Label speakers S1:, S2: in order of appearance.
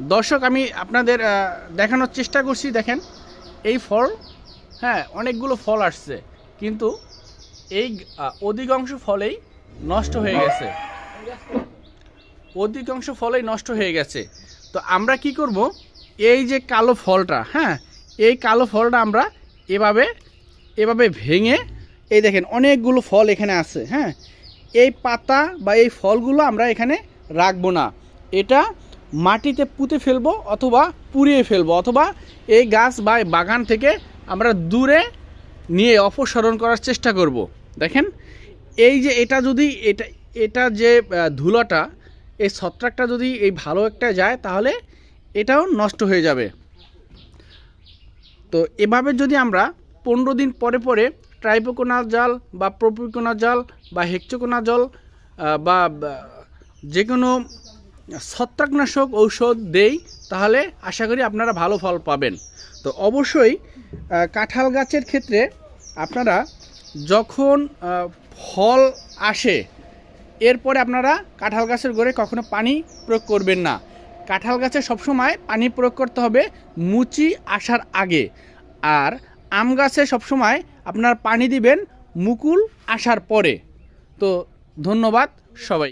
S1: দর্শক, আমি আপনাদের দেখানোর চেষ্টা করছি, দেখেন। এই ফল হ্যাঁ অনেকগুলো ফল আসছে, কিন্তু এই অধিকাংশ ফলেই নষ্ট হয়ে গেছে। অধিকাংশ ফলেই নষ্ট হয়ে গেছে। তো আমরা কি করব? এই যে কালো ফলটা হ্যাঁ এই কালো ফলটা আমরা এভাবে এভাবে ভেঙে, এই দেখেন, অনেকগুলো ফল এখানে আছে হ্যাঁ। এই পাতা বা এই ফলগুলো আমরা এখানে রাখব না। এটা মাটিতে পুঁতে ফেলব অথবা পুড়িয়ে ফেলব অথবা এই গাছ বা বাগান থেকে আমরা দূরে নিয়ে অপসারণ করার চেষ্টা করব। দেখেন, এই যে এটা যদি এটা এটা যে ধুলোটা, এই ছত্রাকটা যদি এই ভালো একটা যায়, তাহলে এটাও নষ্ট হয়ে যাবে। তো এভাবে যদি আমরা পনেরো দিন পরে পরে ট্রাইপোকোনা জাল বা প্রপিকোনা জাল বা হেক্সোকোনা জল বা যে কোনো ছত্রাকনাশক ঔষধ দেই, তাহলে আশা করি আপনারা ভালো ফল পাবেন। তো অবশ্যই কাঁঠাল গাছের ক্ষেত্রে আপনারা যখন ফল আসে, এরপরে আপনারা কাঁঠাল গাছের গোড়ে কখনো পানি প্রয়োগ করবেন না। কাঁঠাল গাছে সবসময় পানি প্রয়োগ করতে হবে মুচি আসার আগে। আর আম গাছে সবসময় আপনার পানি দিবেন মুকুল আসার পরে। তো ধন্যবাদ সবাই।